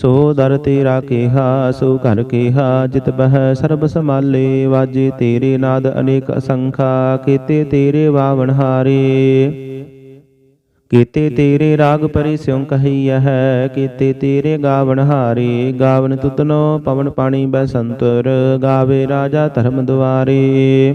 ਸੋ ਦਰ ਤੇਰਾ ਕੇਹਾ, ਸੋ ਘਰ ਕੇਹਾ, ਜਿਤ ਬਹਿ ਸਰਬ ਸਮਾਲੇ ਵਾਜੇ ਤੇਰੇ ਨਾਦ ਅਨੇਕ ਅਸੰਖਾ, ਕੀਤੇ ਤੇਰੇ ਵਾਵਣ ਹਾਰੇ। ਕੀਤੇ ਤੇਰੇ ਰਾਗ ਪਰਿ ਸਿਉ ਕਹੀਐ ਹੈ, ਕੀਤੇ ਤੇਰੇ ਗਾਵਣ ਹਾਰੇ। ਗਾਵਨ ਤੁਤਨੋ, ਪਵਨ ਪਾਣੀ ਬਸੰਤਰ ਗਾਵੇ ਰਾਜਾ ਧਰਮ ਦੁਆਰੇ।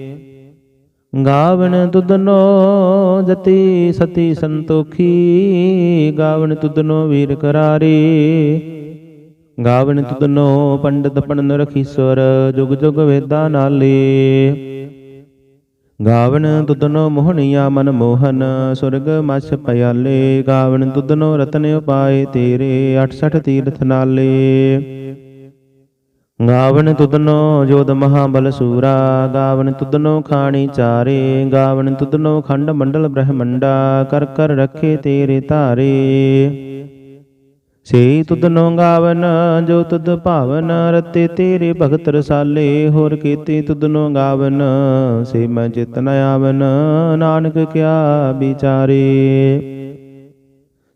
ਗਾਵਣ ਤੁਧਨੋ ਜਤੀ ਸਤੀ ਸੰਤੋਖੀ, ਗਾਵਣ ਤੁਧਨੋ ਵੀਰ ਕਰਾਰੇ। ਗਾਵਣ ਤੁਧਨੋ ਪੰਡਤ ਪਣਨ ਰਖੀਸਵਰ ਜੁਗ ਜੁਗ ਵੇਦਾ ਨਾਲੇ। ਗਾਵਣ ਤੁਧਨੋ ਮੋਹਣੀਆ ਮਨ ਮੋਹਨ, ਸੁਰਗ ਮਛ ਪਿਆਲੇ ਗਾਵਣ ਤੁਧਨੋ ਰਤਨ ਉਪਾਏ ਤੇਰੇ 68 ਤੀਰਥ ਨਾਲੇ। ਗਾਵਣ ਤੁਧਨੋ ਜੋਦ ਮਹਾਬਲ ਸੂਰਾ, ਗਾਵਨ ਤੁਧਨੋ ਖਾਣੀ ਚਾਰੇ, ਗਾਵਨ ਤੁਧਨੋ ਖੰਡ ਮੰਡਲ ਬ੍ਰਹਮੰਡਾ, ਕਰ ਕਰ ਰੱਖੇ ਤੇਰੇ ਧਾਰੇ। ਸੇ ਤੁਧਨੋ ਗਾਵਨ, ਜੋ ਤੁਧ ਭਾਵਨ, ਰਤੇ ਤੇਰੇ ਭਗਤ ਰਸਾਲੇ, ਹੋਰ ਕੀਤੇ ਤੁਦਨੋ ਗਾਵਨ, ਸੇ ਮੈਂ ਚਿਤ ਨ ਆਵਨ, ਨਾਨਕ ਕਿਆ ਵਿਚਾਰੇ।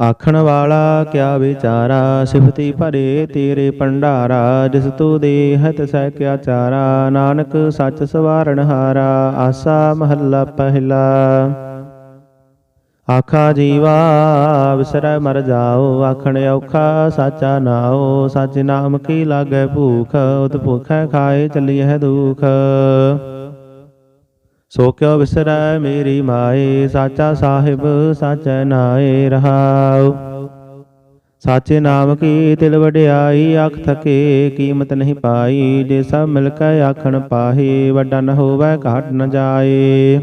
ਆਖਣ ਵਾਲਾ ਕਿਆ ਵਿਚਾਰਾ? ਸਿਫਤੀ ਭਰੇ ਤੇਰੇ ਭੰਡਾਰਾ, ਜਿਸ ਤੂ ਦੇਹਤ ਸਹਿ ਕਿਆ ਚਾਰਾ। ਨਾਨਕ ਸੱਚ ਸਵਾਰਨ ਹਾਰਾ, ਆਸਾ ਮਹੱਲਾ ਪਹਿਲਾ। ਆਖਾ ਜੀਵਾ ਵਿਸਰੈ ਮਰ ਜਾਓ। ਆਖਣ ਔਖਾ, ਸਾਚਾ ਨਾਓ ਸੱਚ ਨਾਮ ਕੀ ਲਾਗੈ ਭੂਖ? ਉਤ ਭੁਖੈ ਖਾਏ ਚੱਲੀਐ ਦੁਖ। ਸੋ ਕਿਉ ਵਿਸਰੈ ਮੇਰੀ ਮਾਏ, ਸਾਚਾ ਸਾਹਿਬ ਸਾਚੈ ਨਾਏ ਰਹਾਉ। ਸਾਚੇ ਨਾਮ ਕੀ ਤਿਲ ਵਡਿਆਈ ਆਖ ਥਕੇ ਕੀਮਤ ਨਹੀਂ ਪਾਈ। ਜੇ ਸਭ ਮਿਲ ਕੇ ਆਖਣ ਪਾਹੀ, ਵੱਡਾ ਨ ਹੋਵੇ ਘਾਟ ਨ ਜਾਏ।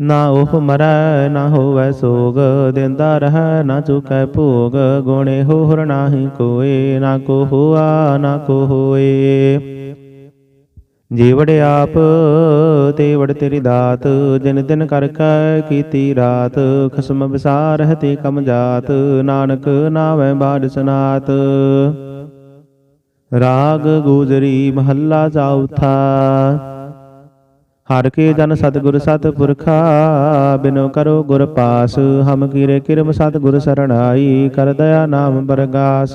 ਨਾ ਉਹ ਮਰੈ, ਨਾ ਹੋਵੈ ਸੋਗ, ਦਿੰਦਾ ਰਹੈ ਨਾ ਚੁਕੈ ਭੋਗ। ਗੁਣੇ ਹੋਹਰ ਨਾਹੀ ਕੋਏ, ਨਾ ਕੋ ਹੋਆ, ਨਾ ਕੋ ਹੋਏ। ਜੀਵੜ ਆਪ ਤੇ ਵੜ ਤੇਰੀ ਦਾਤ, ਜਿਨ ਦਿਨ ਕਰ ਕੈ ਕੀਤੀ ਰਾਤ, ਖਸਮ ਵਿਸਾਰ ਹਤੇ ਕਮ ਜਾਤ, ਨਾਨਕ ਨਾਵੇਂ ਬਾਦ ਸਨਾਤ। ਰਾਗ ਗੂਜਰੀ ਮਹੱਲਾ ਚੌਥਾ ਹਰ ਕੇ ਜਨ ਸਤਿਗੁਰ ਸਤਿਪੁਰਖਾ ਬਿਨੋ ਕਰੋ ਗੁਰ ਪਾਸ, ਹਮ ਕੀਰੇ ਕਿਰਮ ਸਤਿਗੁਰ ਸਰਣਾਈ, ਕਰ ਦਇਆ ਨਾਮ ਬਰਗਾਸ।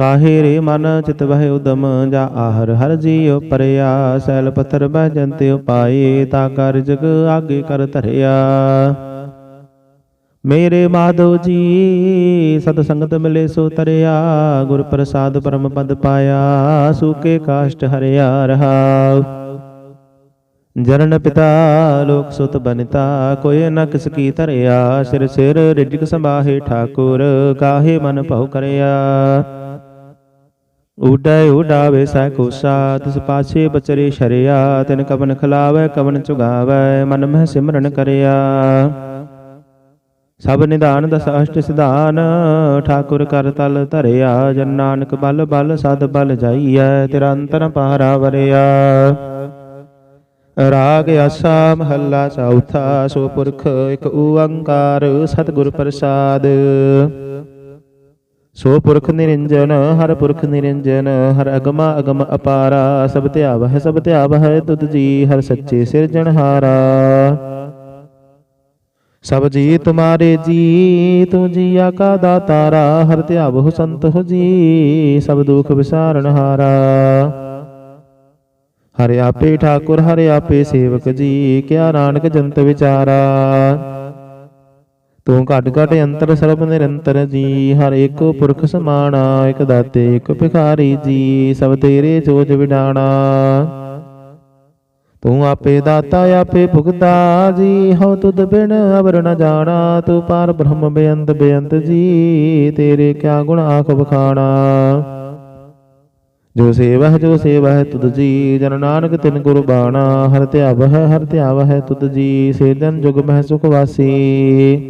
ਕਾਹੇ ਰੇ ਮਨ ਚਿਤ ਵਹਿ ਉਦਮ ਜਾ ਆਹਰ? ਹਰ ਜੀਉ ਪਰਿਆ, ਸੈਲ ਪੱਥਰ ਬਹਿ ਜੰਤੇ ਉਪਾਏ, ਤਾ ਕਰ ਜਗ ਆਗੇ ਕਰ ਧਰਿਆ। ਮੇਰੇ ਮਾਧਵ ਜੀ, ਸਤ ਸੰਗਤ ਮਿਲੇ ਸੋ ਤਰਿਆ, ਗੁਰ ਪ੍ਰਸਾਦ ਪਰਮ ਪਦ ਪਾਇਆ, ਸੂਕੇ ਕਾਸ਼ਟ ਹਰਿਆ ਰਹਾਉ ਜਰਨ ਪਿਤਾ, ਲੋਕ ਸੁਤ ਬਨਿਤਾ, ਕੋਈ ਨ ਕਿਸ ਕੀ ਧਰਿਆ, ਸਿਰ ਸਿਰ ਰਿਜਕ ਸੰਭਾਹੇ ਠਾਕੁਰ, ਕਾਹੇ ਮਨ ਭਉ ਕਰਿਆ। ਉਡੈ ਉਡਾਵੇ ਸੈ ਕੋਸਾ ਤਿਸ ਪਾਛੇ ਬਚਰੇ ਸ਼ਰਿਆ, ਤਿਨ ਕਵਨ ਖਲਾਵੇ, ਕਵਨ ਚੁਗਾਵੇ, ਮਨ ਮਹਿ ਸਿਮਰਨ ਕਰਿਆ। ਸਭ ਨਿਧਾਨ ਦਸ ਅਸ਼ਟ ਸਿਧਾਨ, ਠਾਕੁਰ ਕਰ ਤਲ ਧਰਿਆ, ਜਨ ਨਾਨਕ ਬਲ ਬਲ ਸਦ ਬਲ ਜਾਈਐ ਤੇਰਾ ਅੰਤਰ ਪਾਰਾ ਵਰਿਆ। ਰਾਗ ਆਸਾ ਮਹੱਲਾ ਚੌਥਾ, ਸੋ ਪੁਰਖ ਇਕ ਓੰਕਾਰ, ਸਤਿਗੁਰ ਪ੍ਰਸਾਦ। ਸੋ ਪੁਰਖ ਨਿਰੰਜਨ, ਹਰ ਪੁਰਖ ਨਿਰੰਜਨ, ਹਰ ਅਗਮਾ ਅਗਮ ਅਪਾਰਾ, ਸਭ ਧਿਆਵ ਹੈ ਸਭ ਧਿਆਵ ਹੈ ਤੁਧ ਜੀ, ਹਰ ਸੱਚੇ ਸਿਰਜਣਹਾਰਾ ਸਭ ਜੀ ਤੁਮਾਰੇ ਜੀ, ਤੂੰ ਜੀਆ ਕਾ ਦਾਤਾਰਾ ਹਰ ਧਿਆਵਹੁ ਸੰਤ ਹੋ ਜੀ, ਸਭ ਦੁਖ ਵਿਸਾਰਨ ਹਾਰਾ। ਹਰਿ ਆਪੇ ਠਾਕੁਰ, ਹਰਿ ਆਪੇ ਸੇਵਕ ਜੀ, ਕਿਆ ਨਾਨਕ ਜੰਤ ਵਿਚਾਰਾ। ਤੂੰ ਘਟ ਘਟ ਅੰਤਰ ਸਰਬ ਨਿਰੰਤਰ ਜੀ ਹਰ ਏਕੋ ਪੁਰਖ ਸਮਾਣਾ ਇਕ ਦਾਤੇ ਇਕ ਭਿਖਾਰੀ ਜੀ ਸਭ ਤੇਰੇ ਜੋਜ ਵਿਡਾਣਾ। ਤੂੰ ਆਪੇ ਦਾਤਾ ਆਪੇ ਭੁਗਤਾ ਜੀ ਹਉ ਤੁਧ ਬਿਨ ਅਵਰ ਨ ਜਾਣਾ। ਤੂੰ ਪਾਰ ਬ੍ਰਹਮ ਬੇਅੰਤ ਬੇਅੰਤ ਜੀ ਤੇਰੇ ਕਿਆ ਗੁਣ ਆਖ ਬਖਾਣਾ ਜੋ ਸੇਵ ਹੈ ਜੋ ਸੇਵਾ ਹੈ ਤੁਧ ਜੀ ਜਨ ਨਾਨਕ ਤਿਨ ਗੁਰ ਬਾਣਾ। ਹਰ ਧਿਆਵ ਹੈ ਹਰ ਧਿਆਵ ਹੈ ਤੁਧ ਜੀ ਸੇ ਦਿਨ ਜੁਗ ਮਹਿ ਸੁਖ ਵਾਸੀ।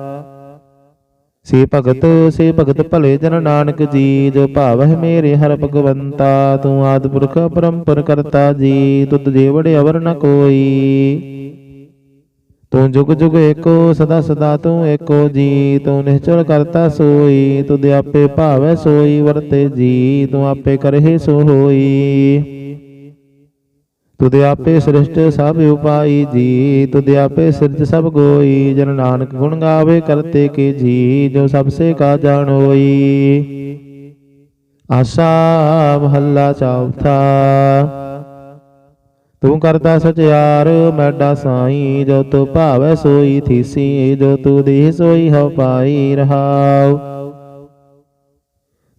ਸੇ ਭਗਤ ਸੇ ਭਗਤ ਭਲੇ ਜਨ ਨਾਨਕ ਜੀ, ਜੋ ਭਾਵਹਿ ਮੇਰੇ ਹਰ ਭਗਵੰਤਾ, ਤੂੰ ਆਦ ਪੁਰਖ ਪਰੰਪਰ ਕਰਤਾ ਜੀ, ਤੁਧ ਜੇਵੜੇ ਅਵਰ ਨ ਕੋਈ। ਤੂੰ ਜੁਗ ਜੁਗ ਏਕੋ, ਸਦਾ ਸਦਾ ਤੂੰ ਏਕੋ ਜੀ, ਤੂੰ ਨਿਹਚਲ ਕਰਤਾ ਸੋਈ, ਤੁਧ ਆਪੇ ਭਾਵੈ ਸੋਈ ਵਰਤੇ ਜੀ, ਤੂੰ ਆਪੇ ਕਰਹਿ ਸੋ ਹੋਈ। ਤੁਧ ਆਪੇ ਸ੍ਰਿਸ਼ਟ ਸਭ ਉਪਾਈ ਜੀ, ਤੁਧ ਆਪੇ ਸਿਰਜ ਸਭ ਗੋਈ, ਜਨ ਨਾਨਕ ਗੁਣ ਗਾਵੇ ਕਰਤੇ ਕੇ ਜੀ, ਜੋ ਸਭ ਸੇ ਕਾ ਜਾਣੋਈ ਆਸਾ ਮਹੱਲਾ ਚੌਥਾ। ਤੂੰ ਕਰਤਾ ਸਚਿਆਰ ਮੈਡਾ ਸਾਈ, ਜੋ ਤੂੰ ਭਾਵੈ ਸੋਈ ਥੀਸੀ, ਜੋ ਤੂੰ ਦੇਹ ਸੋਈ ਹੋ ਪਾਈ ਰਹਾਉ।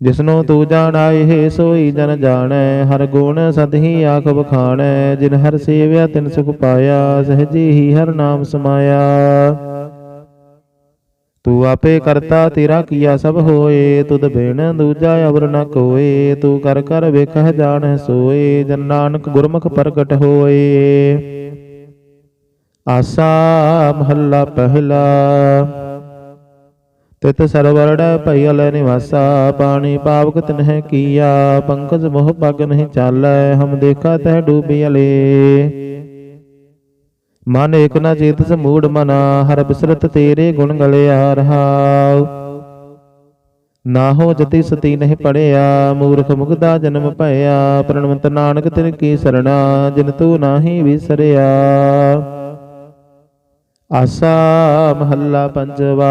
ਜਿਸਨੂੰ ਤੂੰ ਜਾਣਾਏ ਹੈ ਸੋਈ ਜਨ ਜਾਣੈ ਹਰ ਗੁਣ ਸਦ ਹੀ ਆਖ ਬਖਾਣੈ ਜਿਨ ਹਰ ਸੇਵਿਆ ਤਿਨ ਸੁਖ ਪਾਇਆ ਸਹਜੀ ਹੀ ਹਰ ਨਾਮ ਸਮਾਇਆ। ਤੂੰ ਆਪੇ ਕਰਤਾ ਤੇਰਾ ਕੀਆ ਸਭ ਹੋਏ ਤੁਧ ਬਿਨ ਦੂਜਾ ਅਵਰ ਨ ਕੋਏ ਤੂੰ ਕਰ ਕਰ ਵੇਖਹਿ ਜਾਣੈ ਸੋਏ ਜਨ ਨਾਨਕ ਗੁਰਮੁਖ ਪ੍ਰਗਟ ਹੋਏ। ਆਸਾ ਮਹੱਲਾ ਪਹਿਲਾ। ਤਿਤ ਸਰਵਰੜ ਭਇਲ ਨਿਵਾਸਾ, ਪਾਣੀ ਪਾਵਕ ਨਹਿ ਕੀਆ, ਪੰਕਜ ਮੋਹ ਪਗ ਨਹੀਂ ਚਾਲੈ, ਹਮ ਦੇਖਾ ਤਹਿ ਡੂਬਿਅਲੇ ਮਨ ਏਕ ਨ ਚੇਤ ਸਮੂੜ ਮਨਾ, ਹਰ ਬਿਸਰਤ ਤੇਰੇ ਗੁਣ ਗਲਿਆ ਰਹਾਉ। ਨਾ ਹੋ ਜਤੀ ਸਤੀ ਨਹੀਂ ਪੜਿਆ, ਮੂਰਖ ਮੁਗਦਾ ਜਨਮ ਭਇਆ, ਪ੍ਰਣਵੰਤ ਨਾਨਕ ਤਿਨ ਕੀ ਸਰਣਾ, ਜਿਨ ਤੂੰ ਨਾਹੀ ਵਿਸਰਿਆ। ਆਸਾ ਮਹੱਲਾ ਪੰਜਵਾ।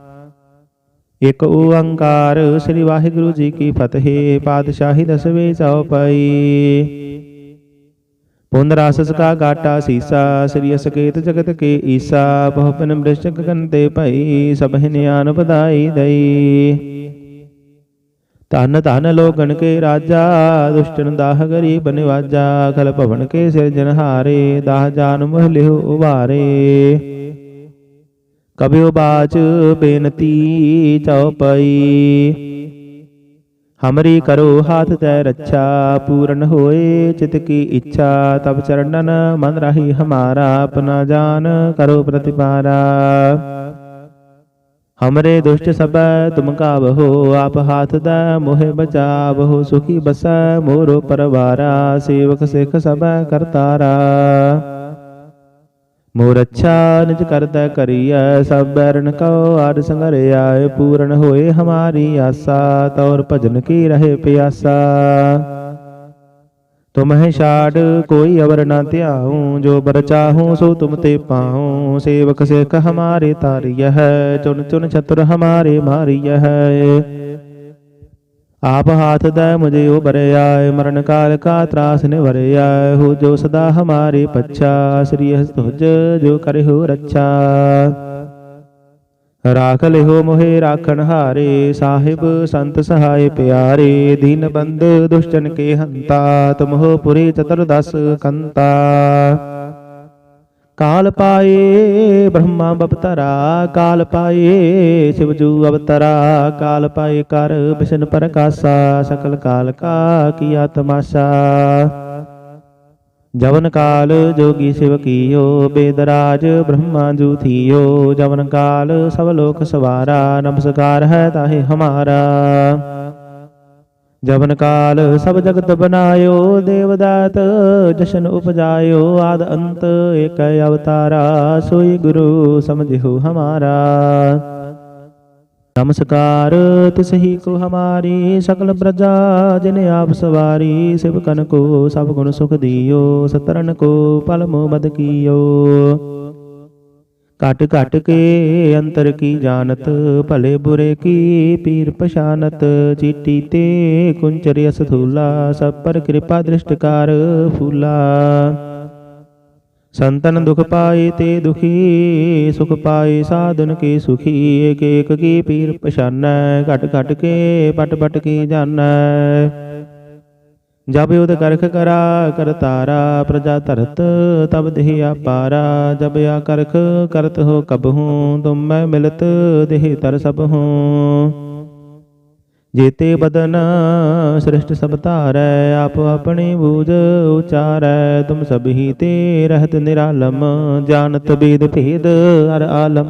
ਇਕ ਓੰਕਾਰ, ਸ੍ਰੀ ਵਾਹਿਗੁਰੂ ਜੀ ਕੀ ਫਤਿਹ, ਪਾਤਸ਼ਾਹੀ ਦਸਵੇਂ ਚਉਪਈ। ਪੁੰਨ ਰਾਸਸ ਕਾ ਗਾਟਾ ਸੀਸਾ, ਸ੍ਰੀ ਅਸਕੇਤ ਜਗਤ ਕੇ ਈਸਾ ਬਹੁ ਪਿਨ ਬ੍ਰਿਸ਼ਕ ਕੰਤੇ ਭਈ ਸਭਿ ਨਿਆਨ ਵਧਾਈ ਦਈ। ਧਨ ਧਨ ਲੋਗਣ ਕੇ ਰਾਜਾ, ਦੁਸ਼ਟਨ ਦਾਹ ਗਰੀਬ ਨਿਵਾਜਾ, ਖਲ ਭਵਨ ਕੇ ਸਿਰਜਨਹਾਰੇ ਦਾਹ ਜਾਨ ਮੋਹ ਲਿਹੁ ਉਵਾਰੇ ਕਬਿਓ ਬਾਚ ਬੇਨਤੀ ਚਉਪਈ ਹਮਰੀ ਕਰੋ ਹਾਥ ਤੈ ਰੱਛਾ, ਪੂਰਨ ਹੋਏ ਚਿਤ ਕੀ ਇੱਛਾ ਤਬ ਚਰਨਨ ਮਨ ਰਹੀ ਹਮਾਰਾ, ਆਪਣਾ ਜਾਨ ਕਰੋ ਪ੍ਰਤਿਪਾਰਾ। ਹਮਰੇ ਦੁਸ਼ਟ ਸਬੈ ਤੁਮ ਕਾਬਹੋ ਆਪ ਹਾਥ ਦਾ ਮੋਹਿ ਬਚਾਵਹੋ ਸੁਖੀ ਬਸੈ ਮੋਰੋ ਪਰਵਾਰਾ, ਸੇਵਕ ਸਿਖ ਸਬੈ ਕਰਤਾਰਾ। ਮੋਰ ਅੱਛਾ ਨਿਜ ਕਰਤਾ ਕਰੀਐ, ਸਭ ਬੈਰਨ ਕਉ ਆਦ ਸੰਗਰਿਆ ਪੂਰਨ ਹੋਏ ਹਮਾਰੀ ਆਸਾ, ਤੌਰ ਭਜਨ ਕੀ ਰਹੇ ਪਿਆਸਾ। ਤੁਮਹਿ ਛਾੜ, ਕੋਈ ਅਵਰ ਨਾ ਧਿਆਉ, ਜੋ ਬਰ ਚਾਹੂੰ ਸੋ ਤੁਮ ਤੇ ਪਾਉ। ਸੇਵਕ ਸਿਖ ਹਮਾਰੇ ਤਾਰਿਯ ਹੈ ਚੁਨ ਚੁਨ ਛਤਰ ਹਮਾਰੇ ਮਾਰਿਯ ਹੈ। ਆਪ ਹਾਥ ਦਾ ਮੁਝੇ ਉਬਰਿਆ ਮਰਨ ਕਾਲ ਕਾ ਤਰਾਸ ਨਿਵਰਿਆ ਹੋ ਜੋ ਸਦਾ ਹਮਾਰੇ ਪੱਛਾ, ਸ੍ਰੀ ਹਸਤ ਜੋ ਕਰੇ ਰੱਛਾ। ਰਾਖ ਲਿਹੋ ਮੋਹਿ ਰਾਖਣ ਹਾਰੇ, ਸਾਹਿਬ ਸੰਤ ਸਹਾਇ ਪਿਆਰੇ, ਦੀਨ ਬੰਦ ਦੁਸ਼ਟਨ ਕੇ ਹੰਤਾ, ਤੁਮਹੁ ਪੁਰੀ ਚਤੁਰਦਸ ਕੰਤਾ। ਕਾਲ ਪਾਏ, ਬ੍ਰਹਮਾ ਬਪਤਰਾ, ਕਾਲ ਪਾਏ ਸਿਵਜੂ ਅਵਤਰਾ, ਕਾਲ ਪਾਏ ਕਰ, ਬਿਸ਼ਨ ਪ੍ਰਕਾਸ਼ਾ, ਸਕਲ ਕਾਲ ਕਾ ਕੀਆ ਤਮਾਸ਼ਾ ਜਵਨ ਕਾਲ ਜੋਗੀ ਸਿਵ ਕੀਓ, ਬੇਦਰਾਜ ਬ੍ਰਹਮਾ ਜੂ ਥੀਓ। ਜਵਨ ਕਾਲ ਸਭ ਲੋਕ ਸਵਾਰਾ, ਨਮਸਕਾਰ ਹੈ ਤਾਹੇ ਹਮਾਰਾ। ਜਵਨ ਕਾਲ ਸਭ ਜਗਤ ਬਨਾਇਓ, ਦੇਵਦਾਤ ਜਸ਼ਨ ਉਪਜਾਇਓ, ਆਦ ਅੰਤ ਏਕ ਅਵਤਾਰਾ, ਸੋਈ ਗੁਰੂ ਸਮਝਿਓ ਹਮਾਰਾ। ਨਮਸਕਾਰ ਤਿਸਹੀ ਕੋ ਹਮਾਰੀ, ਸਕਲ ਪ੍ਰਜਾ ਜਿਨ ਆਪ ਸਵਾਰੀ, ਸਿਵ ਸਿਵਕਨ ਕੋ ਸਭ ਗੁਣ ਸੁਖ ਦਿਓ ਸਤਰਨ ਕੋ ਪਲ ਮੋ ਬਦ ਕੀਓ। ਘਟ ਘਟ ਕੇ ਅੰਤਰ ਕੀ ਜਾਣਤ, ਭਲੇ ਬੁਰੇ ਕੀ ਪੀਰ ਪਛਾਨਤ, ਚੀਟੀ ਤੇ ਕੁੰਚਰਿ ਅਸਥੂਲਾ, ਸਭ ਪਰ ਕਿਰਪਾ ਦ੍ਰਿਸ਼ਟਕਾਰ ਫੂਲਾ। ਸੰਤਨ ਦੁਖ ਪਾਏ ਤੇ ਦੁਖੀ, ਸੁਖ ਪਾਏ ਸਾਧਨ ਕੇ ਸੁਖੀ, ਏਕ ਏਕ ਕੀ ਪੀਰ ਪਛਾਨੈ, ਘਟ ਘਟ ਕੇ ਪਟ ਪਟ ਕੀ ਜਾਣੈ। ਜਬ ਉਦ ਕਰਖ ਕਰਾ ਕਰਤਾਰਾ ਪ੍ਰਜਾ ਧਰਤ, ਤਬ ਦੇਹ ਆਪਾਰਾ ਜਬ ਆ ਕਰਖ ਕਰਤ ਹੋ ਕਬਹੂ ਤੁਮ ਮੈਂ ਮਿਲਤ ਦੇਹ ਤਰ ਸਭ ਹੂੰ। ਜੇਤੇ ਬਦਨ ਸ੍ਰਿਸ਼ਟ ਸਭ ਧਾਰੈ, ਆਪ ਆਪਣੀ ਬੂਝ ਉਚਾਰੈ। ਤੁਮ ਸਭ ਹੀ ਤੇ ਰਹਿਤ ਨਿਰਾਲਮ, ਜਾਣਤ ਬੇਦ ਭੇਦ ਹਰ ਆਲਮ।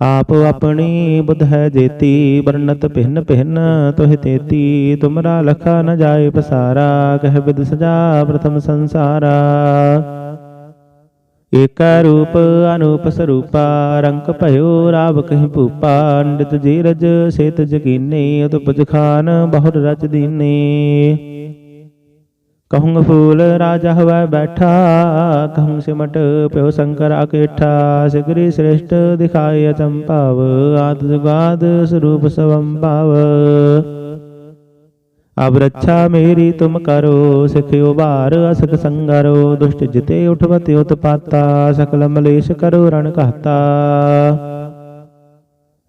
ਆਪ ਆਪਣੀ ਬੁੱਧ ਹੈ ਜੇਤੀ, ਵਰਨਤ ਭਿੰਨ ਭਿੰਨ, ਤੋਹਿ ਤੇਤੀ। ਤੁਮਰਾ ਲਖਾ ਨ ਜਾਏ ਪਸਾਰਾ, ਕਹਿ ਵਿਦ ਸਜਾ ਪ੍ਰਥਮ ਸੰਸਾਰਾ। ਏਕੈ ਰੂਪ ਅਨੂਪ ਸਰੂਪਾ, ਰੰਗ ਭਇਓ ਰਾਵ ਕਹੀਂ ਭੂਪਾ। ਅੰਡਿਤ ਜੀਰਜ ਸੇਤ ਜਕੀਨੀ ਉਤਪਜ ਖਾਨ ਬਹੁਰ ਰਚ ਦੀਨੀ। ਕਹੂੰ ਫੂਲ ਰਾਜਾ ਹਵੈ ਬੈਠਾ ਕਹੂੰ ਸਿਮਟ ਪਿਓ ਸ਼ੰਕਰ ਆਕੇਠਾ ਸਿਗਰੀ ਸ੍ਰੇਸ਼ਟ ਦਿਖਾਏ ਅਚੰਭਾਵ ਆਦ ਜੁਗਾਦ ਸਰੂਪ ਸਵੰਭਾਵ ਅਬ ਰੱਛਾ ਮੇਰੀ ਤੁਮ ਕਰੋ ਸਿਖਿਓ ਭਾਰ ਅਸਕ ਸੰਗਰੋ ਦੁਸ਼ਟ ਜਿਤੇ ਉਠਵਤ ਉਤਪਾਤਾ ਸਕਲ ਮਲੇਸ਼ ਕਰੋ ਰਣ ਕਹਤਾ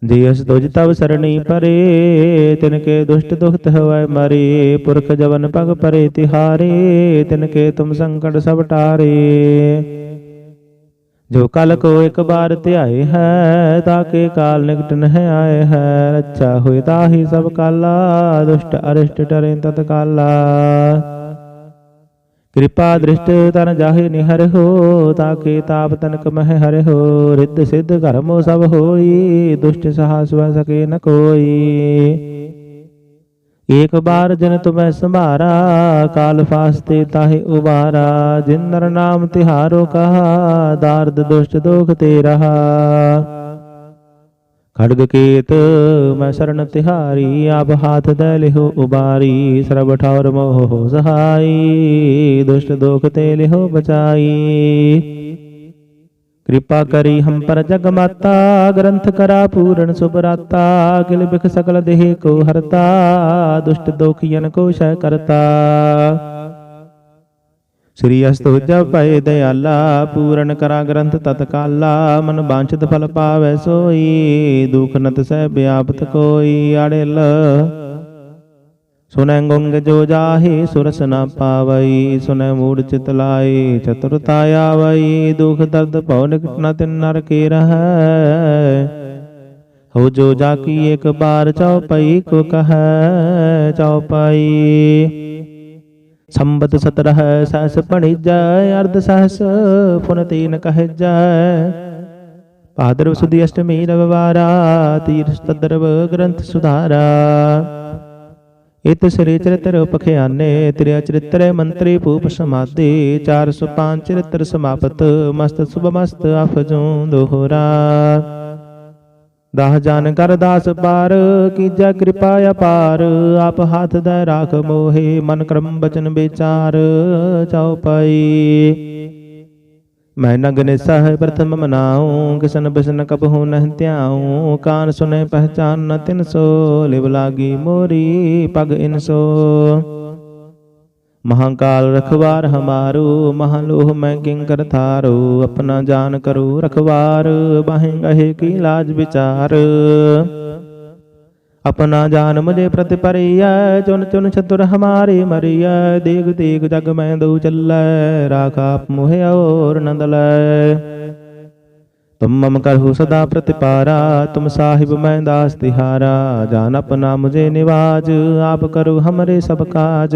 ਜਿਸ ਤੁਜ ਤਵ ਸਰਣੀ ਪਰੇ ਤਿਨ ਕੇ ਦੁਸ਼ਟ ਦੁਖਤ ਹੋਵੈ ਮਰੇ, ਪੁਰਖ ਜਵਨ ਪਗ ਪਰੇ ਤਿਹਾਰੇ ਤਿਨ ਕੇ ਤੁਮ ਸੰਕਟ ਸਭ ਜੋ ਕਲ ਕੋ ਇੱਕ ਬਾਰ ਧਿਆਏ ਹੈ, ਤਾਕੇ ਕਾਲ ਨਿਕਟ ਨਹਿ ਆਏ ਹੈ, ਰੱਛਾ ਹੋਏ ਤਾਹੀ ਸਭ ਕਾਲਾ, ਦੁਸ਼ਟ ਅਰਿਸ਼ਟ ਟਰੇ ਤਤ ਕਾਲਾ ਕਿਰਪਾ ਦ੍ਰਿਸ਼ਟ ਤਨ ਜਾਹੇ ਨਿਹਰ ਹੋ ਤਾਕੇ ਤਾਪ ਤਨਕ ਮਹਿ ਹਰਿ ਹੋ, ਰਿੱਧ ਸਿੱਧ ਕਰਮੋ ਸਭ ਹੋਈ, ਦੁਸ਼ਟ ਸਹਾ ਸਵੈ ਸਕੇ ਨ ਕੋਈ। ਏਕ ਬਾਰ ਜਨ ਤੁਮੈ ਸੰਭਾਰਾ, ਕਾਲ ਫਾਸਤੇ ਤਾਹੇ ਉਬਾਰਾ, ਜਿਨ ਨਰ ਨਾਮ ਤਿਹਾਰੋ ਕਹਾ, ਦਾਰਦ ਦੁਸ਼ਟ ਦੋਖ ਤੇ ਰਹਾ। ਖੜਗ ਕੇਤ, ਮੈਂ ਸਰਣ ਤਿਹਾਰੀ, ਆਪ ਹਾਥ ਦੇ ਲਿਹੋ ਉਬਾਰੀ, ਸਰਬ ਠੌਰ ਮੋਹ ਸਹਾਈ, ਦੁਸ਼ਟ ਦੋਖ ਤੇ ਲਿਹੋ ਬਚਾਈ। ਕਿਰਪਾ ਕਰੀ ਹਮ ਪਰ ਜਗ ਮਾਤਾ ਗ੍ਰੰਥ ਕਰਾ ਪੂਰਨ ਸੁਭਰਾਤਾ ਕਿਲ ਬਿਖ ਸਕਲ ਦੇਹ ਕੋ ਹਰਤਾ, ਦੁਸ਼ਟ ਦੋਖੀਨ ਕੋ ਸ਼ੈ ਕਰਤਾ। ਸ੍ਰੀ ਅਸਤੁ ਜਪ ਦਇਆਲਾ ਪੂਰਨ ਕਰਾ ਗ੍ਰੰਥ ਤਤਕਾਲਾ, ਮਨ ਬਾਂਛਿਤ ਫਲ ਪਾਵੈ ਸੋਈ, ਦੁਖ ਨਤ ਸਹਿ ਬਿਆਪਤ ਕੋਈ ਅੜਿਲ। ਸੁਨੈ ਗੁੰਗ ਜੋ ਜਾਹੇ, ਸੁਰਸ ਨ ਪਾਵਈ ਸੁਨੈ ਮੂੜ ਚਿਤ ਲਾਈ ਚਤੁਰਤਾ ਆਵਈ, ਦੁਖ ਦਰਦ ਭਉ ਨਿਕਟ ਨ ਤਿਨ ਨਰ ਕੇ ਰਹੈ। ਹੋ ਜੋ ਜਾ ਕੀ ਇੱਕ ਬਾਰ ਚਉਪਈ ਕੋ ਕਹੈ ਚਉਪਈ ਸੰਬਤ ਸਤਰਹ ਸਹਸ ਭਣੀਜੈ ਅਰਧ ਸਹਸ ਪੁਨ ਤੀਨ ਕਹਿਜੈ ਭਾਦਰਵ ਸੁਦੀ ਅਸ਼ਟਮੀ ਰਵਵਾਰਾ ਤੀਰਥ ਤਦਰਵ ਗ੍ਰੰਥ ਸੁਧਾਰਾ। ਇਤ ਸ੍ਰੀ ਚਰਿਤ੍ਰ ਪਖਿਆਨੇ, ਤ੍ਰਿਆ ਚਰਿਤ੍ਰੇ ਮੰਤਰੀ ਭੂਪ ਸਮਾਧੀ। 405 ਚਰਿਤ੍ਰ ਸਮਾਪਤ, ਮਸਤ ਸੁਭ ਮਸਤ ਅਫਜੂ ਦੋਹਰਾ। ਦਾਹ ਜਾਨ ਕਰ ਦਾਸ ਪਾਰ, ਕੀਜੈ ਕਿਰਪਾ ਅਪਾਰ, ਆਪ ਹੱਥ ਦਾ ਰਾਖ ਮੋਹੇ, ਮਨ ਕਰਮ ਬਚਨ ਵਿਚਾਰ ਚਉਪਈ ਮੈਂ ਨਗਨ ਸਹਿ ਪ੍ਰਥਮ ਮਨਾਉ, ਕਿਸਨ ਬਿਸਨ ਕਬਹੂ ਨਹਿ ਧਿਆਉ, ਕਾਨ ਸੁਨੇ ਪਹਿਚਾਨ ਨ ਤਿਨ ਸੋ, ਲਿਵ ਲਾਗੀ ਮੋਰੀ ਪਗ ਇਨ ਸੋ। ਮਹਾਕਾਲ ਰਖਵਾਰ ਹਮਾਰੂ, ਮਹਾਲੋਹ ਮੈਂ ਕਿੰਕਰ ਥਾਰੂ, ਆਪਣਾ ਜਾਨ ਕਰੋ ਰਖਵਾਰ, ਬਾਹੇ ਗਹੇ ਕੀ ਲਾਜ ਵਿਚਾਰ। ਆਪਣਾ ਜਾਨ ਮੁਝੇ ਪ੍ਰਤਿ ਪਰਿਐ ਚੁਨ ਚੁਨ ਚਤੁਰ ਹਮਾਰੇ ਮਰਿਐ, ਦੇਖ ਦੇਖ ਜਗ ਮੈਂ ਦਉ ਚੱਲੈ, ਰਾਖ ਆਪ ਮੋਹਿ ਔਰ ਨੰਦ ਲੈ। ਤੁਮ ਮਮ ਕਰਹੁ ਸਦਾ ਪ੍ਰਤਿਪਾਰਾ, ਤੁਮ ਸਾਹਿਬ ਮੈਂ ਦਾਸ ਤਿਹਾਰਾ, ਜਾਨ ਆਪਣਾ ਮੁਝੇ ਨਿਵਾਜ, ਆਪ ਕਰੋ ਹਮਰੇ ਸਭ ਕਾਜ।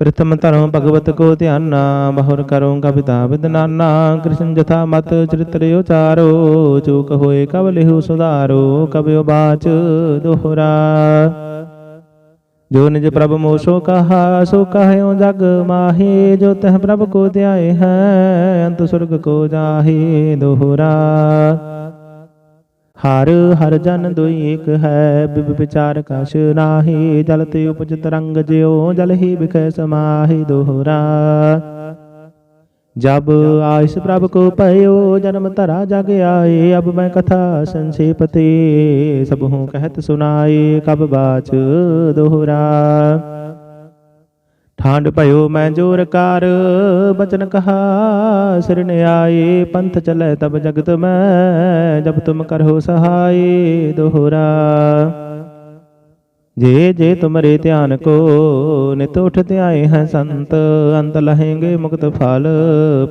ਪ੍ਰਥਮ ਧਰਮ ਭਗਵਤ ਕੋ ਧਿਆਨਾ ਬਹੁਰ ਕਰੋ ਕਵਿਤਾ ਵਿਦਨਾਨਾ ਕ੍ਰਿਸ਼ਨ ਜਥਾ ਮਤ ਚਰਿਤ੍ਰ ਉਚਾਰੋ ਚੂਕ ਹੋਏ ਕਬ ਲਿਹੁ ਸੁਧਾਰੋ ਕਬਿਓ ਬਾਚ ਦੋਹਰਾ ਜੋ ਨਿਜ ਪ੍ਰਭ ਮੋਸੋ ਕਹਾ ਸੋ ਕਹਿਓ ਜਗ ਮਾਹੀ ਜੋ ਤਹ ਪ੍ਰਭ ਕੋ ਧਿਆਏ ਹੈ ਅੰਤ ਸੁਰਗ ਕੋ ਜਾਹੇ ਦੋਹਰਾ ਹਰ ਹਰ ਜਨ ਦੁਈ ਏਕ ਹੈ, ਬਿਬ ਵਿਚਾਰ ਕਛ ਨਾਹੀ, ਜਲ ਤੇ ਉਪਜ ਤਰੰਗ ਜਿਉ, ਜਲ ਹੀ ਬਿਖੈ ਸਮਾਹੀ ਦੋਹਰਾ। ਜਬ ਆਇਸ ਪ੍ਰਭ ਕੋ ਪਇਓ, ਜਨਮ ਧਰਾ ਜਗ ਆਏ, ਅਬ ਮੈਂ ਕਥਾ ਸੰਖੇਪ ਤੇ ਸਭ ਹੂੰ ਕਹਿਤ ਸੁਨਾਏ, ਕਬ ਬਾਚ ਦੋਹਰਾ। ਠਾਂਡ ਭਇਓ ਮੈਂ ਜੋਰ ਕਾਰ, ਬਚਨ ਕਹਾ, ਸਿਰ ਆਏ ਪੰਥ ਚਲੇ ਤਬ ਜਗਤ ਮੈਂ, ਜਬ ਤੁਮ ਕਰੋ ਸਹਾਈ ਦੋਹਰਾ। ਜੇ ਜੇ ਤੁਮਰੇ ਧਿਆਨ ਕੋ, ਨਿਤ ਉਠ ਧਿਆਏ ਹੈ ਸੰਤ, ਅੰਤ ਲਹੇਂਗੇ ਮੁਕਤ ਫਲ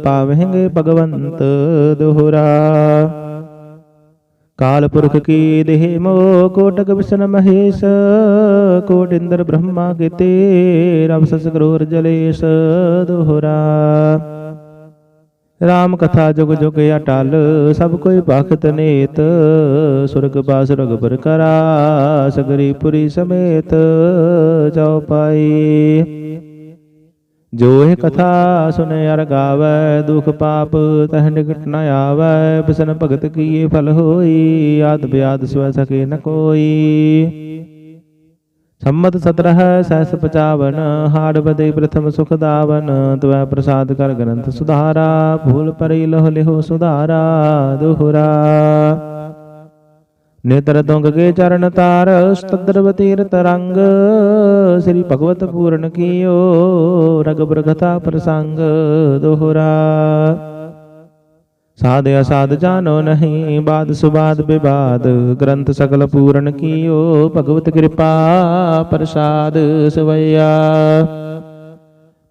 ਪਾਵੇਂਗੇ ਭਗਵੰਤ, ਦੋਹਰਾ। ਕਾਲ ਪੁਰਖ ਕੀ ਦੇਹ ਮੋ ਕੋਟਕ ਵਿਸ਼ਨ ਮਹੇਸ਼ ਕੋਟ ਇੰਦਰ ਬ੍ਰਹਮਾ ਕੀਤੇ ਰਬ ਸਸ ਕਰੋਰ ਜਲੇਸ਼ ਦੋਹਰਾ। ਰਾਮ ਕਥਾ ਜੁਗ ਜੁਗ ਅਟਲ, ਸਭ ਕੋਈ ਭਗਤ ਨੇਤ, ਸੁਰਗ ਬਾਸ ਰਗਬਰ ਕਰਾ ਸਗਰੀ ਪੁਰੀ ਸਮੇਤ ਜਾਉ ਪਾਈ। ਜੋ ਇਹ ਕਥਾ ਸੁਨੇ ਅਰ ਗਾਵੈ ਦੁਖ ਪਾਪ ਤਹ ਨਿਕਟ ਨ ਆਵੈ ਬਿਸਨ ਭਗਤ ਕੀਏ ਫਲ ਹੋਈ ਆਦ ਬਿਆਦ ਸਵੈ ਸਕੇ ਨ ਕੋਈ। ਸੰਮਤ 17 ਸਹਿਸ 55 ਹਾੜ ਬਦੇ ਪ੍ਰਥਮ ਸੁਖ ਦਾਵਨ ਤਵੈ ਪ੍ਰਸਾਦ ਕਰ ਗ੍ਰੰਥ ਸੁਧਾਰਾ ਭੂਲ ਪਰੀ ਲਹ ਲਿਹੋ ਸੁਧਾਰਾ ਦੋਹਰਾ। ਨੇਤਰ ਦੁੰਗ ਕੇ ਚਰਨ ਤਾਰ ਸਤਦਰ ਤੀਰਤ ਰੰਗ ਸ੍ਰੀ ਭਗਵਤ ਪੂਰਨ ਕੀਓ, ਰਗ ਬ੍ਰਗਤਾ ਪ੍ਰਸੰਗ ਦੋਹਰਾ। ਸਾਧ ਅਸਾਧ ਜਾਣੋ ਨਹੀਂ, ਬਾਦ ਸੁਬਾਦ ਵਿਵਾਦ ਗ੍ਰੰਥ ਸਗਲ ਪੂਰਨ ਕੀਓ, ਭਗਵਤ ਕਿਰਪਾ ਪ੍ਰਸਾਦ ਸਵਈਆ।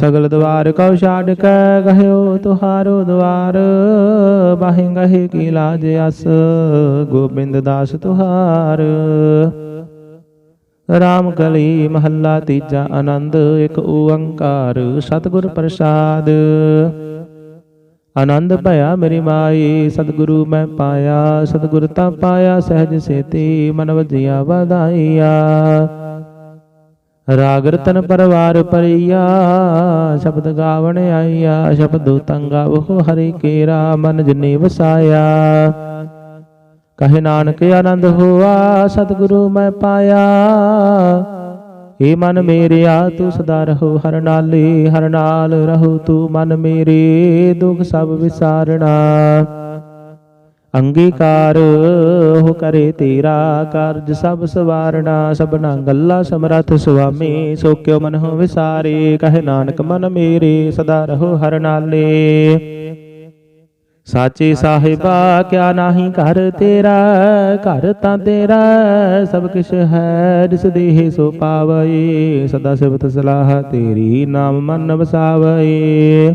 ਸਗਲ ਦਵਾਰ ਕਉ ਛਾੜ ਕੇ ਕਹਿਓ ਤੁਹਾਰੋ ਦਵਾਰ। ਬਾਹਿ ਗਹਿ ਕੀ ਲਾਜ ਅਸ, ਗੋਬਿੰਦ ਦਾਸ ਤੁਹਾਰ। ਰਾਮ ਕਲੀ ਮਹੱਲਾ ਤੀਜਾ ਆਨੰਦ, ਇੱਕ ਓੰਕਾਰ ਸਤਿਗੁਰ ਪ੍ਰਸਾਦ। ਆਨੰਦ ਭਇਆ ਮੇਰੀ ਮਾਈ, ਸਤਿਗੁਰੂ ਮੈਂ ਪਾਇਆ। ਸਤਿਗੁਰ ਤਾਂ ਪਾਇਆ, ਸਹਿਜ ਸੇਤੀ ਮਨ ਵਜਿਆ ਵਧਾਈਆ। ਰਾਗ ਰਤਨ ਪਰਵਾਰ ਪਰਿਆ, ਸ਼ਬਦ ਗਾਵਣ ਆਈਆ ਸ਼ਬਦੋ ਤੰਗਾ ਉਹ ਹਰੀ ਕੇਰਾ, ਮਨ ਜਨੇ ਵਸਾਇਆ। ਕਹੇ ਨਾਨਕ ਆਨੰਦ ਹੋਆ, ਸਤਿਗੁਰੂ ਮੈਂ ਪਾਇਆ। ਏ ਮਨ ਮੇਰਿਆ, ਤੂੰ ਸਦਾ ਰਹੋ ਹਰ ਨਾਲੇ, ਹਰ ਨਾਲ ਰਹੋ ਤੂੰ ਮਨ ਮੇਰੇ, ਦੁਖ ਸਭ ਵਿਸਾਰਣਾ ਅੰਗੀਕਾਰ, ਉਹ ਕਰੇ ਤੇਰਾ ਕਾਰਜ ਸਭ ਸਵਾਰਣਾ ਸਭਨਾ ਗੱਲਾਂ ਸਮਰਥ ਸੁਆਮੀ, ਸੋ ਕਿਉ ਮਨ ਹੋ ਵਿਸਾਰੇ? ਕਹੇ ਨਾਨਕ, ਮਨ ਮੇਰੇ ਸਦਾ ਰਹੋ ਹਰ ਨਾਲੇ। ਸਾਚੇ ਸਾਹਿਬਾ, ਕਿਆ ਨਾਹੀ ਘਰ ਤੇਰਾ, ਘਰ ਤਾਂ ਤੇਰਾ, ਸਭ ਕਿਛ ਹੈ, ਜਿਸ ਦੇਹ ਸੋ ਪਾਵਈ ਸਦਾ ਸਿਵਤ ਸਲਾਹ ਤੇਰੀ ਨਾਮ ਮਨ ਵਸਾਵਈ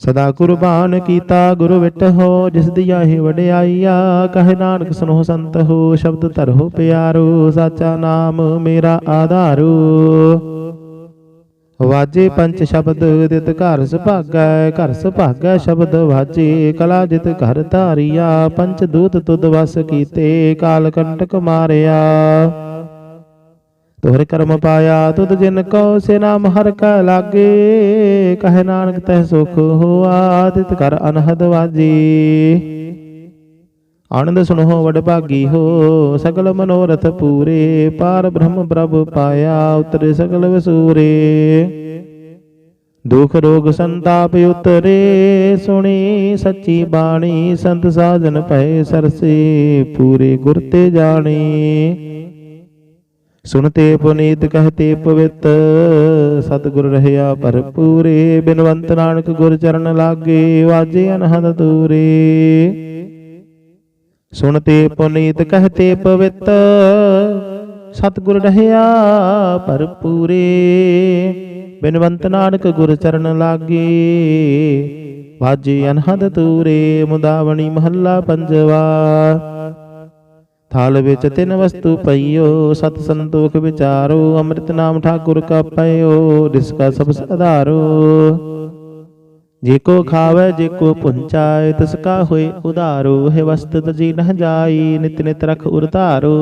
ਸਦਾ ਕੁਰਬਾਨ ਕੀਤਾ ਗੁਰੂ ਵਿਟਹੁ ਜਿਸ ਦੀਆ ਆਹੀ ਵਡਿਆਈਆ। ਕਹੇ ਨਾਨਕ ਸੁਨੋ ਸੰਤ ਹੋ, ਸ਼ਬਦ ਧਰੋ ਪਿਆਰੋ, ਸਾਚਾ ਨਾਮ ਮੇਰਾ ਆਧਾਰੂ। ਵਾਜੇ ਪੰਚ ਸ਼ਬਦ, ਦਿਤ ਘਰ ਸੁਭਾਗੈ ਘਰ ਸੁਭਾਗੈ ਸ਼ਬਦ ਵਾਜੇ, ਕਲਾ ਜਿਤ ਘਰ ਧਾਰਿਆ, ਪੰਚ ਦੂਤ ਤੁਧ ਵਸ ਕੀਤੇ, ਕਾਲ ਕੰਟਕ ਮਾਰਿਆ। ਤੋਹਰ ਕਰਮ ਪਾਇਆ ਤੁਧ ਜਿਨ ਕੋ ਸੇ ਨਾਮ ਹਰ ਕਾ ਲਾਗੇ, ਕਹੇ ਨਾਨਕ ਤਹਿ ਸੁਖ ਹੋਆ, ਤਿਤ ਕਰ ਅਨਹਦ ਵਾਜੀ। ਆਨੰਦ ਸੁਣੋ ਵਡ ਭਾਗੀ ਹੋ, ਸਗਲ ਮਨੋਰਥ ਪੂਰੇ, ਪਾਰ ਬ੍ਰਹਮ ਪ੍ਰਭ ਪਾਇਆ, ਉਤਰੇ ਸਗਲ ਵਸੂਰੇ। ਦੁਖ ਰੋਗ ਸੰਤਾਪ ਉਤਰੇ, ਸੁਣੀ ਸੱਚੀ ਬਾਣੀ, ਸੰਤ ਸਾਜਨ ਪਏ ਸਰਸੇ, ਪੂਰੇ ਗੁਰ ਤੇ ਜਾਣੀ। ਸੁਨਤੇ ਪੁਨੀਤ ਕਹਤੇ ਪਵਿੱਤ, ਸਤਿਗੁਰ ਰਹਿਆ ਭਰਪੂਰੇ, ਬਿਨਵੰਤ ਨਾਨਕ ਗੁਰ ਚਰਨ ਲਾਗੇ, ਵਾਜੇ ਅਨਹਦ ਦੂਰੇ। ਸੁਨਤੇ ਪੁਨੀਤ ਕਹਤੇ ਪਵਿੱਤ, ਸਤਿਗੁਰ ਰਹਿਆ ਭਰਪੂਰੇ, ਬਿਨਵੰਤ ਨਾਨਕ ਗੁਰ ਚਰਨ ਲਾਗੇ, ਵਾਜੇ ਅਨਹਦ ਤੂਰੇ ਮੁਦਾਵਣੀ ਮਹੱਲਾ ਪੰਜਵਾ। ਥਾਲ ਵਿੱਚ ਤਿੰਨ ਵਸਤੂ ਪਈਓ, ਸਤ ਸੰਤੋਖ ਵਿਚਾਰੋ, ਅੰਮ੍ਰਿਤ ਨਾਮ ਠਾਕੁਰ ਕਾ ਪਇਓ ਜਿਸ ਕਾ ਸਭ ਆਧਾਰੋ ਜੇ ਕੋ ਖਾਵੇ, ਜੇ ਕੋ ਪੁੰਚਾਏ, ਤਿਸ ਕਾ ਹੋਏ ਉਧਾਰੋ ਹੈ ਵਸਤ ਜੀ ਨਹ ਜਾਈ, ਨਿਤ ਨਿਤ ਰਖ ਉਰਤਾਰੋ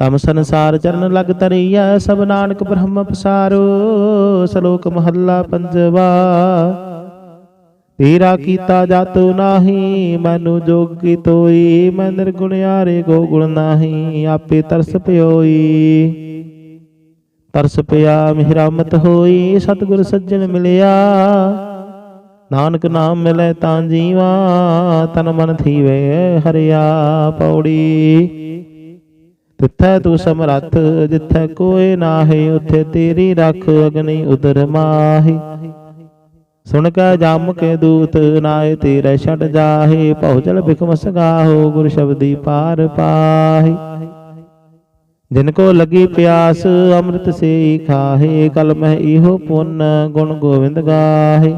ਤਮ ਸੰਸਾਰ ਚਰਨ ਲਗ ਤਰੀਆ ਸਭ ਨਾਨਕ ਬ੍ਰਹਮ ਪਸਾਰੋ, ਸ਼ਲੋਕ ਮਹੱਲਾ ਪੰਜਵਾ। ਤੇਰਾ ਕੀਤਾ ਜਾਤੋ ਨਾਹੀ, ਮੈਨੂੰ ਜੋਗੀ ਤੋਈ ਮੈਂ ਨਿਰਗੁਣਿਆਰੇ ਗੋ ਗੁਣ ਨਾਹੀ, ਆਪੇ ਤਰਸ ਪਿਓਈ। ਤਰਸ ਪਿਆ, ਮਿਹਰਮਤ ਹੋਈ, ਸਤਿਗੁਰ ਸੱਜਣ ਮਿਲਿਆ। ਨਾਨਕ ਨਾਮ ਮਿਲੇ ਤਾਂ ਜੀਵਾ, ਤਨ ਮਨ ਥੀਵੇ ਹਰਿਆ ਪੌੜੀ। ਤਿੱਥੈ ਤੂੰ ਸਮਰੱਥ, ਜਿੱਥੈ ਕੋਈ ਨਾਹੀ, ਉਥੇ ਤੇਰੀ ਰੱਖ ਅਗਨੀ ਉਦਰ ਮਾਹੀ। ਸੁਣ ਕੇ ਜਮ ਕੇ ਦੂਤ ਨਾਏ, ਤੇਰੇ ਛੱਡ ਜਾਹੇ। ਭਉਜਲ ਬਿਕਮ ਸਗਾਹੋ, ਗੁਰ ਸ਼ਬਦੀ ਪਾਰ ਪਾਹੀ। ਜਿਨ ਕੋ ਲਗੀ ਪਿਆਸ, ਅੰਮ੍ਰਿਤ ਸੇ ਖਾਹੇ। ਕਲ ਮਹਿ ਇਹੋ ਪੁੰਨ, ਗੁਣ ਗੋਵਿੰਦ ਗਾਹੇ।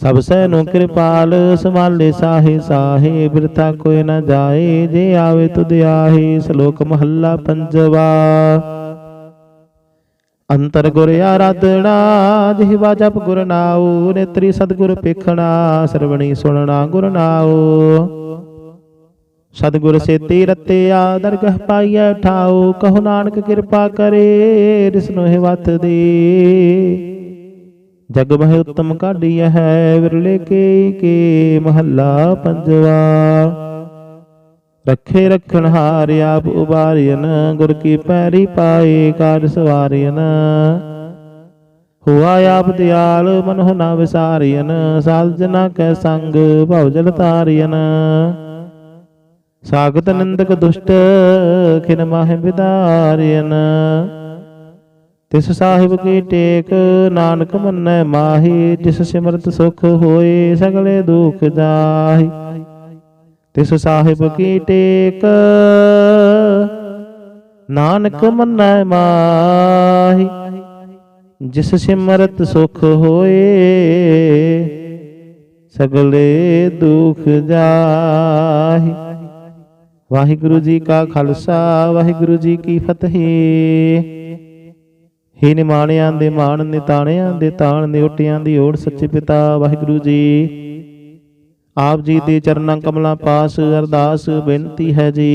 ਸਭ ਸੈ ਨੂੰ ਕਿਰਪਾਲ, ਸੰਭਾਲੇ ਸਾਹੇ ਸਾਹੇ। ਬਿਰਥਾ ਕੋਈ ਨਾ ਜਾਏ, ਜੇ ਆਵੇ ਤੁਧ ਆਹੇ। ਸ਼ਲੋਕ ਮਹੱਲਾ ਪੰਜਵਾ। ਅੰਤਰ ਗੁਰ ਆਰਾਧਣਾ ਜਿਹਵਾ ਜਪ ਗੁਰ ਨਾਉ, ਨੇਤਰੀ ਸਤਗੁਰ ਪੇਖਣਾ ਸਰਵਣੀ ਸੁਣਨਾ ਗੁਰ ਨਾਉ। ਸਤਗੁਰ ਸੇਤੀ ਰਤਿਆ, ਦਰਗਹ ਪਾਈਐ ਠਾਉ, ਕਹੋ ਨਾਨਕ ਕਿਰਪਾ ਕਰੇ ਰਿਸਨੋ ਹੈ ਵਤ ਦੇ। ਜਗ ਮਹਿ ਉਤਮ ਕਾਢੀਐ ਹੈ, ਵਿਰਲੇ ਕੇ ਕੇ ਮਹੱਲਾ ਪੰਜਵਾ। ਰੱਖੇ ਰਖਣ ਹਾਰ ਆਪ ਉਬਾਰਿයਨ ਗੁਰ ਕੀ ਪੈਰੀ ਪਾਏ ਕਾਰ ਸਵਾਰਿਯਨ ਹੁਆ ਆਪ ਦਿਆਲ ਮਨਹੁ ਨਾ ਵਿਸਾਰਿਯਨ ਸਾਲ ਕੈ ਸੰਗ, ਭਉ ਜਲ ਤਾਰਿਯਨ ਸਾਗਤ ਨੰਦਕ ਦੁਸ਼ਟ, ਖਿਨ ਮਾਹਿ ਵਿਦਾਰਿਯਨ ਤਿਸ ਸਾਹਿਬ ਕੀ ਟੇਕ, ਨਾਨਕ ਮੰਨੈ ਮਾਹੀ, ਜਿਸ ਸਿਮਰਤ ਸੁਖ ਹੋਏ, ਸਗਲੇ ਦੁਖ ਜਾਹੀ। ਤਿਸ ਸਾਹਿਬ ਕੀ ਟੇਕ? ਨਾਨਕ ਮੰਨੈ ਮਾਹੀ ਜਿਸ ਸਿਮਰਤ ਸੁਖ ਹੋਏ ਸਗਲੇ ਦੁਖ ਜਾਹੀ। ਵਾਹਿਗੁਰੂ ਜੀ ਕਾ ਖਾਲਸਾ ਵਾਹਿਗੁਰੂ ਜੀ ਕੀ ਫਤਿਹ। ਹੀ ਨਿਮਾਣਿਆਂ ਦੇ ਮਾਣ ਨਿਤਾਣਿਆਂ ਦੇ ਤਾਣ ਨਿਉਟਿਆਂ ਦੀ ਓੜ ਸੱਚੇ ਪਿਤਾ ਵਾਹਿਗੁਰੂ ਜੀ। ਆਪ ਜੀ ਦੇ ਚਰਨਾਂ ਕਮਲਾਂ ਪਾਸ ਅਰਦਾਸ ਬੇਨਤੀ ਹੈ ਜੀ।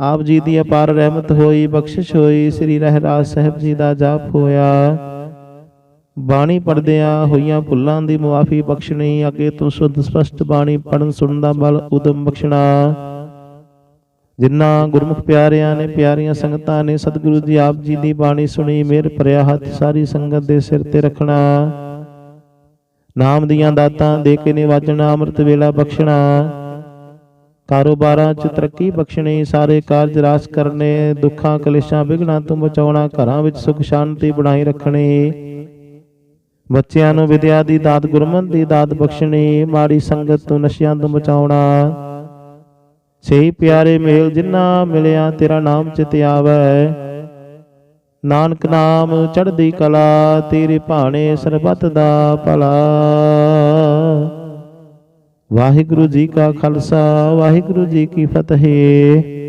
ਆਪ ਜੀ ਦੀ ਅਪਾਰ ਰਹਿਮਤ ਹੋਈ ਬਖਸ਼ਿਸ਼ ਹੋਈ ਸ੍ਰੀ ਰਹਿਰਾਜ ਸਾਹਿਬ ਜੀ ਦਾ ਜਾਪ ਹੋਇਆ। ਬਾਣੀ ਪੜਦਿਆਂ ਹੋਈਆਂ ਭੁੱਲਾਂ ਦੀ ਮੁਆਫੀ ਬਖਸ਼ਣੀ ਅੱਗੇ ਤੋਂ ਸੁਧ ਸਪਸ਼ਟ ਬਾਣੀ ਪੜਨ ਸੁਣਨ ਦਾ ਬਲ ਉਦਮ ਬਖਸ਼ਣਾ। ਜਿਨ੍ਹਾਂ ਗੁਰਮੁਖ ਪਿਆਰਿਆਂ ਨੇ ਪਿਆਰੀਆਂ ਸੰਗਤਾਂ ਨੇ ਸਤਿਗੁਰੂ ਜੀ ਆਪ ਜੀ ਦੀ ਬਾਣੀ ਸੁਣੀ ਮੇਰ ਭਰਿਆ ਹੱਥ ਸਾਰੀ ਸੰਗਤ ਦੇ ਸਿਰ ਤੇ ਰੱਖਣਾ। ਨਾਮ ਦੀਆਂ ਦਾਤਾਂ ਦੇ ਕੇ ਨਿਵਾਜਣਾ ਅੰਮ੍ਰਿਤ ਵੇਲਾ ਬਖਸ਼ਣਾ। ਕਾਰੋਬਾਰਾਂ 'ਚ ਤਰੱਕੀ ਬਖਸ਼ਣੀ ਸਾਰੇ ਕਾਰਜ ਰਾਸ ਕਰਨੇ ਦੁੱਖਾਂ ਕਲੇਸ਼ਾਂ ਵਿਘਨਾਂ ਤੋਂ ਬਚਾਉਣਾ ਘਰਾਂ ਵਿੱਚ ਸੁਖ ਸ਼ਾਂਤੀ ਬਣਾਈ ਰੱਖਣੀ। ਬੱਚਿਆਂ ਨੂੰ ਵਿਦਿਆ ਦੀ ਦਾਤ ਗੁਰਮਨ ਦੀ ਦਾਤ ਬਖਸ਼ਣੀ ਮਾੜੀ ਸੰਗਤ ਤੋਂ ਨਸ਼ਿਆਂ ਤੋਂ ਬਚਾਉਣਾ। ਸਹੀ ਪਿਆਰੇ ਮੇਲ ਜਿਨ੍ਹਾਂ ਮਿਲਿਆ ਤੇਰਾ ਨਾਮ ਚਿਤ ਆਵੈ। ਨਾਨਕ ਨਾਮ ਚੜ੍ਹਦੀ ਕਲਾ, ਤੇਰੇ ਭਾਣੇ ਸਰਬਤ ਦਾ ਭਲਾ। ਵਾਹਿਗੁਰੂ ਜੀ ਕਾ ਖਾਲਸਾ, ਵਾਹਿਗੁਰੂ ਜੀ ਕੀ ਫਤਿਹ।